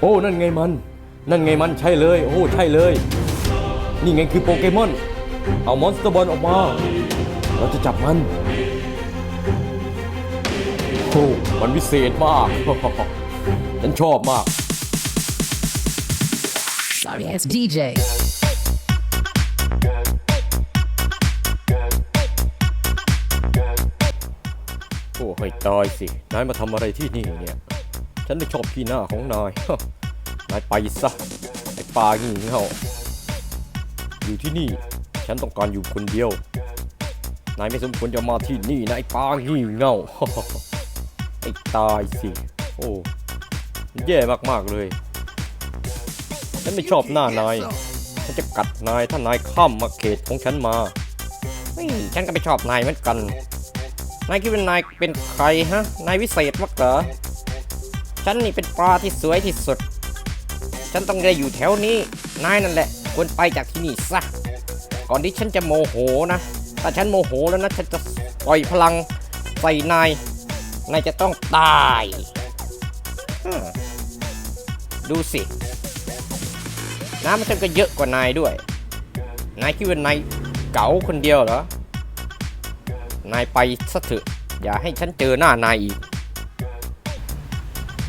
โอ้นั่นไงมัน นั่นไงมันใช่เลย โอ้ใช่เลย นี่ไงคือโปเกมอน เอามอนสเตอร์บอลออกมา เราจะจับมันโอ้มันวิเศษมาก ฉันชอบมาก Sorry ass DJ. โอ้ให้ตายสิ นายมาทำอะไรที่นี่เนี่ย ฉันไม่ชอบขี้หน้าของนายนายไปซะไอ้ปลางี่เง่าอยู่ที่นี่ ฉันต้องการอยู่คนเดียว นายไม่สมควรจะมาที่นี่นะไอ้ปลางี่เง่าไอ้ตายสิ โอ้แย่มากๆเลย ฉันไม่ชอบหน้านาย ฉันจะกัดนายถ้านายข้ามมาเขตของฉันมาฉันก็ไม่ชอบนายเหมือนกัน นายคิดว่านายเป็นใครฮะ นายวิเศษมากเหรอ ฉันนี่เป็นปลาที่สวยที่สุด ฉันต้องได้อยู่แถวนี้ นายนั่นแหละ ควรไปจากที่นี่ซะ ก่อนที่ฉันจะโมโหนะ ถ้าฉันโมโหแล้วนะ ฉันจะปล่อยพลังใส่นาย นายจะต้องตาย ดูสิ น้ำมันฉันก็เยอะกว่านายด้วย นายคิดว่านายเก๋าคนเดียวเหรอ นายไปซะเถอะ อย่าให้ฉันเจอหน้านายอีก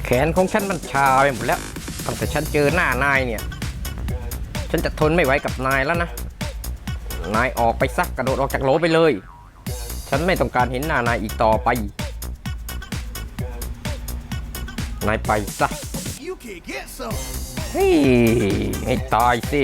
ขนของฉันมันชาไปหมดแล้วตั้งแต่ฉันเจอหน้านายเนี่ย ฉันจะทนไม่ไหวกับนายแล้วนะ นายออกไปซักกระโดดออกจากโหลไปเลย ฉันไม่ต้องการเห็นหน้านายอีกต่อไป นายไปซะ You can get some. เฮ้ยให้ตายสิ